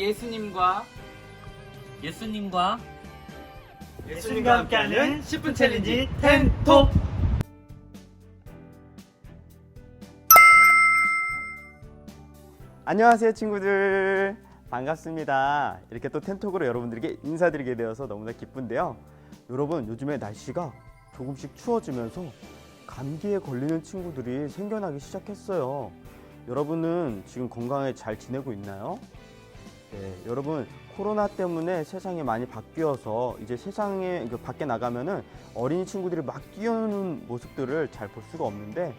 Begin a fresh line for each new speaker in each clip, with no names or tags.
예수님과
예수님과
예수님과 함께하는 10분 챌린지 텐톡.
안녕하세요 친구들. 반갑습니다. 이렇게 또 텐톡으로 여러분들에게 인사드리게 되어서 너무나 기쁜데요. 여러분 요즘에 날씨가 조금씩 추워지면서 감기에 걸리는 친구들이 생겨나기 시작했어요. 여러분은 지금 건강에 잘 지내고 있나요? 네, 여러분 코로나 때문에 세상이 많이 바뀌어서 이제 세상에 그 밖에 나가면은 어린이 친구들이 막 뛰어노는 모습들을 잘 볼 수가 없는데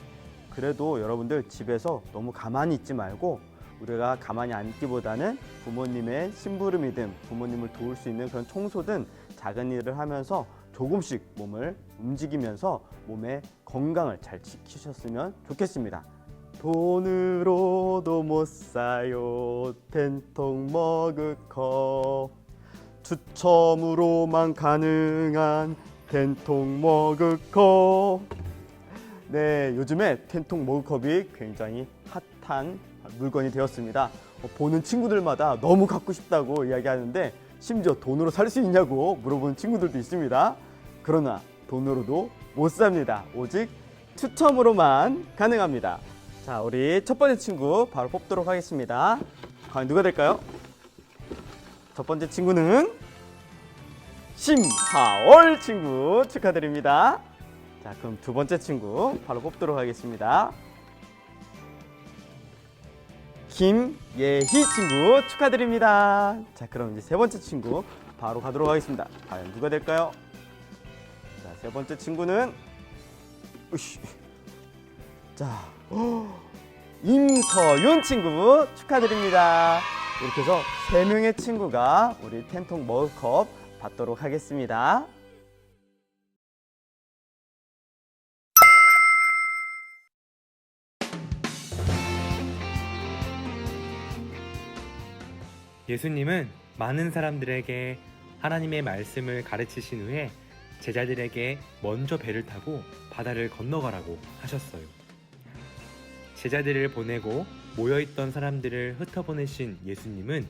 그래도 여러분들 집에서 너무 가만히 있지 말고 우리가 가만히 앉기보다는 부모님의 심부름이든 부모님을 도울 수 있는 그런 청소든 작은 일을 하면서 조금씩 몸을 움직이면서 몸의 건강을 잘 지키셨으면 좋겠습니다. 돈으로도 못 사요 텐통 머그컵 추첨으로만 가능한 텐통 머그컵 네, 요즘에 텐통 머그컵이 굉장히 핫한 물건이 되었습니다. 어, 보는 친구들마다 너무 갖고 싶다고 이야기하는데 심지어 돈으로 살 수 있냐고 물어보는 친구들도 있습니다. 그러나 돈으로도 못 삽니다. 오직 추첨으로만 가능합니다. 자, 우리 첫 번째 친구 바로 뽑도록 하겠습니다. 과연 누가 될까요? 첫 번째 친구는 심하월 친구 축하드립니다. 자, 그럼 두 번째 친구 바로 뽑도록 하겠습니다. 김예희 친구 축하드립니다. 자, 그럼 이제 세 번째 친구 바로 가도록 하겠습니다. 과연 누가 될까요? 자, 세 번째 친구는 으쌰. 자, 임서윤 친구 축하드립니다. 이렇게 해서 세 명의 친구가 우리 텐통 머그컵 받도록 하겠습니다.
예수님은 많은 사람들에게 하나님의 말씀을 가르치신 후에 제자들에게 먼저 배를 타고 바다를 건너가라고 하셨어요. 제자들을 보내고 모여있던 사람들을 흩어보내신 예수님은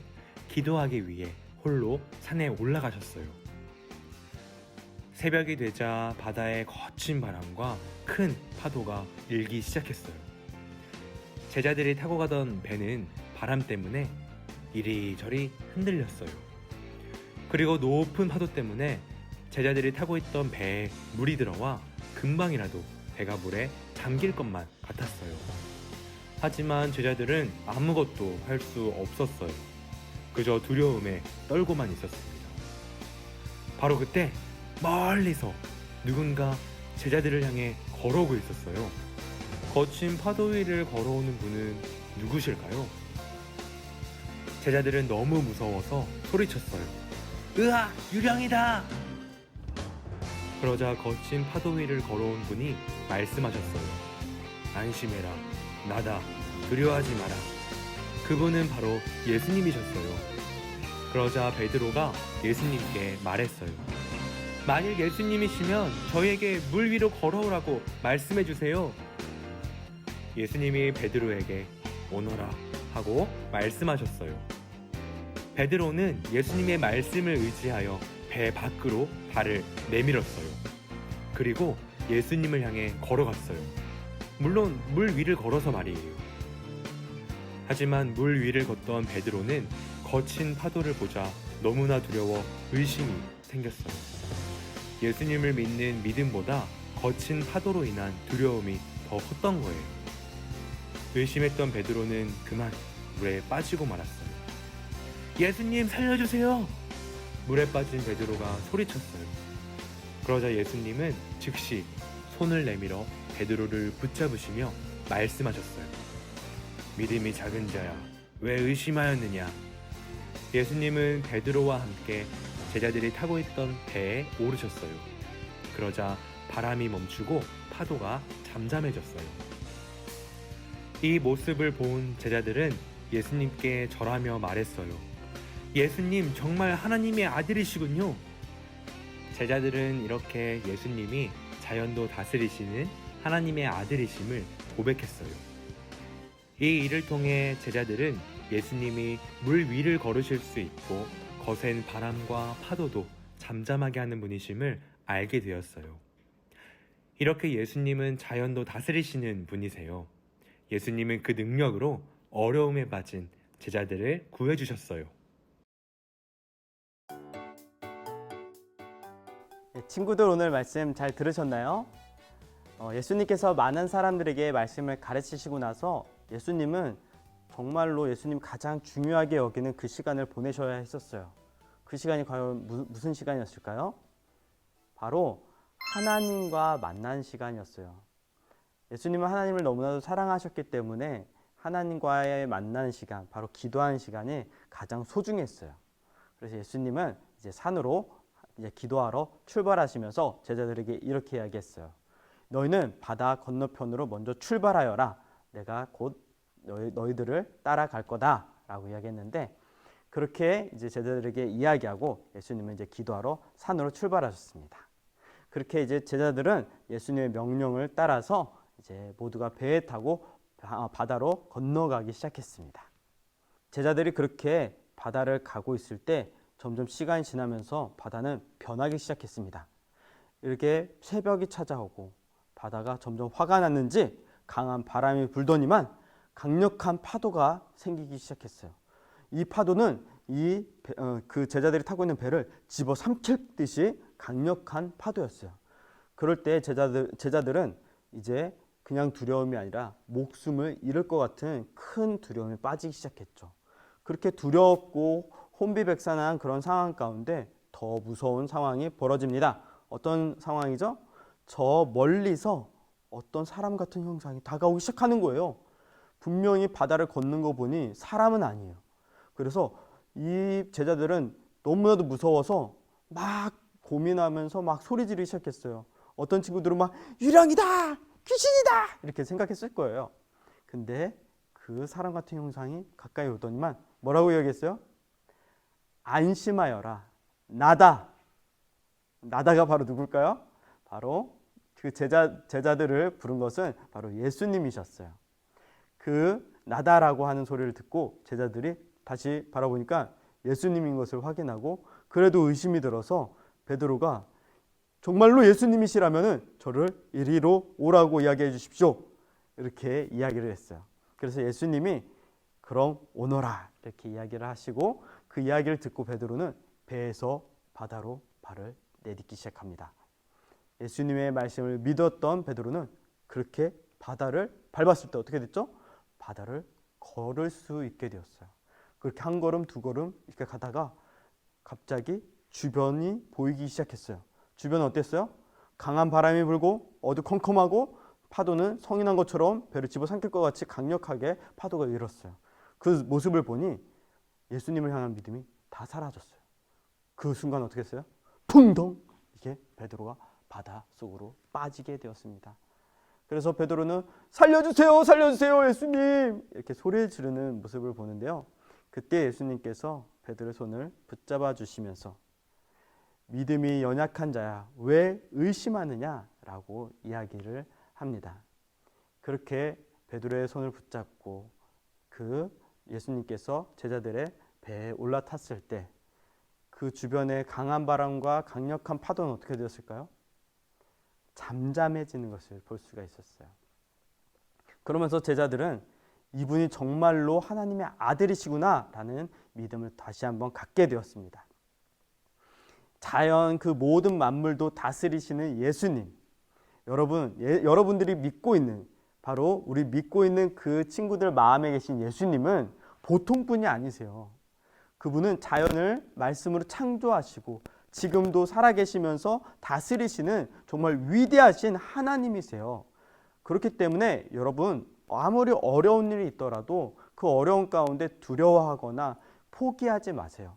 기도하기 위해 홀로 산에 올라가셨어요. 새벽이 되자 바다의 거친 바람과 큰 파도가 일기 시작했어요. 제자들이 타고 가던 배는 바람 때문에 이리저리 흔들렸어요. 그리고 높은 파도 때문에 제자들이 타고 있던 배에 물이 들어와 금방이라도 배가 물에 잠길 것만 같았어요. 하지만 제자들은 아무것도 할 수 없었어요. 그저 두려움에 떨고만 있었습니다. 바로 그때 멀리서 누군가 제자들을 향해 걸어오고 있었어요. 거친 파도 위를 걸어오는 분은 누구실까요? 제자들은 너무 무서워서 소리쳤어요. 으아, 유령이다! 그러자 거친 파도 위를 걸어온 분이 말씀하셨어요. 안심해라. 나다. 두려워하지 마라. 그분은 바로 예수님이셨어요. 그러자 베드로가 예수님께 말했어요. 만일 예수님이시면 저에게 물 위로 걸어오라고 말씀해 주세요. 예수님이 베드로에게 오너라 하고 말씀하셨어요. 베드로는 예수님의 말씀을 의지하여 배 밖으로 발을 내밀었어요. 그리고 예수님을 향해 걸어갔어요. 물론 물 위를 걸어서 말이에요. 하지만 물 위를 걷던 베드로는 거친 파도를 보자 너무나 두려워 의심이 생겼어요. 예수님을 믿는 믿음보다 거친 파도로 인한 두려움이 더 컸던 거예요. 의심했던 베드로는 그만 물에 빠지고 말았어요. 예수님 살려주세요. 물에 빠진 베드로가 소리쳤어요. 그러자 예수님은 즉시 손을 내밀어 베드로를 붙잡으시며 말씀하셨어요. 믿음이 작은 자야, 왜 의심하였느냐? 예수님은 베드로와 함께 제자들이 타고 있던 배에 오르셨어요. 그러자 바람이 멈추고 파도가 잠잠해졌어요. 이 모습을 본 제자들은 예수님께 절하며 말했어요. 예수님 정말 하나님의 아들이시군요. 제자들은 이렇게 예수님이 자연도 다스리시는 하나님의 아들이심을 고백했어요. 이 일을 통해 제자들은 예수님이 물 위를 걸으실 수 있고 거센 바람과 파도도 잠잠하게 하는 분이심을 알게 되었어요. 이렇게 예수님은 자연도 다스리시는 분이세요. 예수님은 그 능력으로 어려움에 빠진 제자들을 구해주셨어요.
네, 친구들 오늘 말씀 잘 들으셨나요? 어, 예수님께서 많은 사람들에게 말씀을 가르치시고 나서 예수님은 정말로 예수님 가장 중요하게 여기는 그 시간을 보내셔야 했었어요. 그 시간이 과연 무, 무슨 시간이었을까요? 바로 하나님과 만난 시간이었어요. 예수님은 하나님을 너무나도 사랑하셨기 때문에 하나님과의 만나는 시간, 바로 기도하는 시간이 가장 소중했어요. 그래서 예수님은 이제 산으로 이제 기도하러 출발하시면서 제자들에게 이렇게 이야기했어요. 너희는 바다 건너편으로 먼저 출발하여라. 내가 곧 너희, 너희 들을 따라갈 거다라고 이야기했는데 그렇게 이제 제자들에게 이야기하고 예수님은 이제 기도하러 산으로 출발하셨습니다. 그렇게 이제 제자들은 예수님의 명령을 따라서 이제 모두가 배에 타고 바- 바다로 건너가기 시작했습니다. 제자들이 그렇게 바다를 가고 있을 때 점점 시간이 지나면서 바다는 변하기 시작했습니다. 이렇게 새벽이 찾아오고 바다가 점점 화가 났는지 강한 바람이 불더니만 강력한 파도가 생기기 시작했어요. 이 파도는 이 그 제자들이 타고 있는 배를 집어 삼킬 듯이 강력한 파도였어요. 그럴 때 제자들 제자들은 이제 그냥 두려움이 아니라 목숨을 잃을 것 같은 큰 두려움에 빠지기 시작했죠. 그렇게 두렵고 혼비백산한 그런 상황 가운데 더 무서운 상황이 벌어집니다. 어떤 상황이죠? 저 멀리서 어떤 사람 같은 형상이 다가오기 시작하는 거예요. 분명히 바다를 걷는 거 보니 사람은 아니에요. 그래서 이 제자들은 너무나도 무서워서 막 고민하면서 막 소리 지르기 시작했어요. 어떤 친구들은 막 유령이다! 귀신이다! 이렇게 생각했을 거예요. 근데 그 사람 같은 형상이 가까이 오더니만 뭐라고 이야기했어요? 안심하여라. 나다. 나다가 바로 누굴까요? 바로 그 제자 제자들을 부른 것은 바로 예수님이셨어요. 그 나다라고 하는 소리를 듣고 제자들이 다시 바라보니까 예수님인 것을 확인하고 그래도 의심이 들어서 베드로가 정말로 예수님이시라면은 저를 이리로 오라고 이야기해 주십시오. 이렇게 이야기를 했어요. 그래서 예수님이 그럼 오너라 이렇게 이야기를 하시고 그 이야기를 듣고 베드로는 배에서 바다로 발을 내딛기 시작합니다. 예수님의 말씀을 믿었던 베드로는 그렇게 바다를 밟았을 때 어떻게 됐죠? 바다를 걸을 수 있게 되었어요. 그렇게 한 걸음 두 걸음 이렇게 가다가 갑자기 주변이 보이기 시작했어요. 주변은 어땠어요? 강한 바람이 불고 어두컴컴하고 파도는 난 것처럼 배를 집어삼킬 것 같이 강력하게 파도가 일었어요. 그 모습을 보니 예수님을 향한 믿음이 다 사라졌어요. 그 순간 어떻게 했어요? 풍덩 이게 베드로가 바다 속으로 빠지게 되었습니다. 그래서 베드로는 살려주세요, 살려주세요, 예수님 이렇게 소리를 지르는 모습을 보는데요. 그때 예수님께서 베드로의 손을 붙잡아 주시면서 믿음이 연약한 자야 왜 의심하느냐라고 이야기를 합니다. 그렇게 베드로의 손을 붙잡고 그 예수님께서 제자들의 배에 올라탔을 때 그 주변의 강한 바람과 강력한 파도는 어떻게 되었을까요? 잠잠해지는 것을 볼 수가 있었어요. 그러면서 제자들은 이분이 정말로 하나님의 아들이시구나라는 믿음을 다시 한번 갖게 되었습니다. 자연 그 모든 만물도 다스리시는 예수님. 여러분, 예, 여러분들이 믿고 있는 바로 우리 믿고 있는 그 친구들 마음에 계신 예수님은 보통 분이 아니세요. 그분은 자연을 말씀으로 창조하시고 지금도 살아계시면서 다스리시는 정말 위대하신 하나님이세요. 그렇기 때문에 여러분 아무리 어려운 일이 있더라도 그 어려운 가운데 두려워하거나 포기하지 마세요.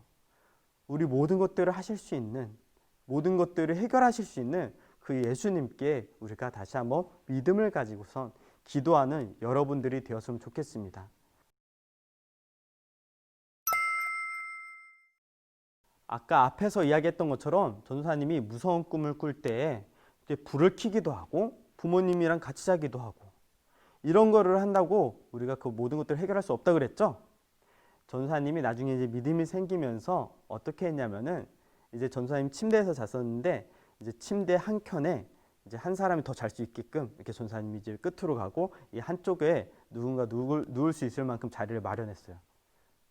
우리 모든 것들을 하실 수 있는 모든 것들을 해결하실 수 있는 그 예수님께 우리가 다시 한번 믿음을 가지고선 기도하는 여러분들이 되었으면 좋겠습니다. 아까 앞에서 이야기했던 것처럼 전도사님이 무서운 꿈을 꿀 때에 불을 켜기도 하고 부모님이랑 같이 자기도 하고 이런 거를 한다고 우리가 그 모든 것들을 해결할 수 없다 그랬죠? 전사님이 나중에 이제 믿음이 생기면서 어떻게 했냐면은 이제 전사님 침대에서 잤었는데 이제 침대 한 켠에 이제 한 사람이 더 잘 수 있게끔 이렇게 전사님이 이제 끝으로 가고 이 한쪽에 누군가 누울, 누울 수 있을 만큼 자리를 마련했어요.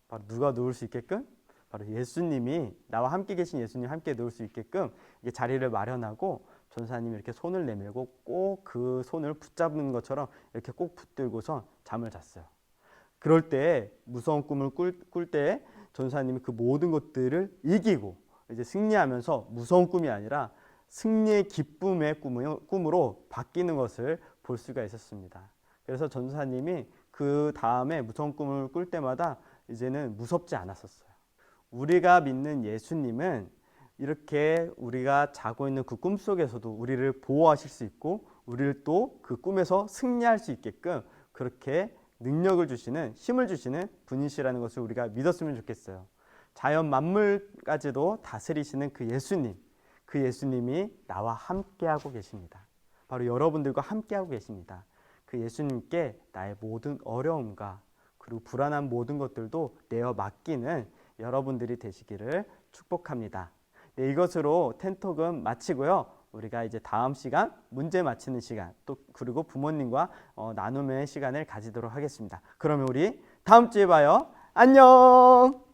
바로 누가 누울 수 있게끔 바로 예수님이 나와 함께 계신 예수님 함께 누울 수 있게끔 이게 자리를 마련하고 전사님이 이렇게 손을 내밀고 꼭 그 손을 붙잡는 것처럼 이렇게 꼭 붙들고서 잠을 잤어요. 그럴 때 무서운 꿈을 꿀 때 전사님이 그 모든 것들을 이기고 이제 승리하면서 무서운 꿈이 아니라 승리의 기쁨의 꿈으로, 바뀌는 것을 볼 수가 있었습니다. 그래서 전사님이 그 다음에 무서운 꿈을 꿀 때마다 이제는 무섭지 않았었어요. 우리가 믿는 예수님은 이렇게 우리가 자고 있는 그 꿈 속에서도 우리를 보호하실 수 있고 우리를 또 그 꿈에서 승리할 수 있게끔 그렇게 능력을 주시는 힘을 주시는 분이시라는 것을 우리가 믿었으면 좋겠어요. 자연 만물까지도 다스리시는 그 예수님, 그 예수님이 나와 함께하고 계십니다. 바로 여러분들과 함께하고 계십니다. 그 예수님께 나의 모든 어려움과 그리고 불안한 모든 것들도 내어 맡기는 여러분들이 되시기를 축복합니다. 네, 이것으로 텐톡은 마치고요. 우리가 이제 다음 시간 문제 맞히는 시간 또 그리고 부모님과 어, 나눔의 시간을 가지도록 하겠습니다. 그러면 우리 다음 주에 봐요. 안녕.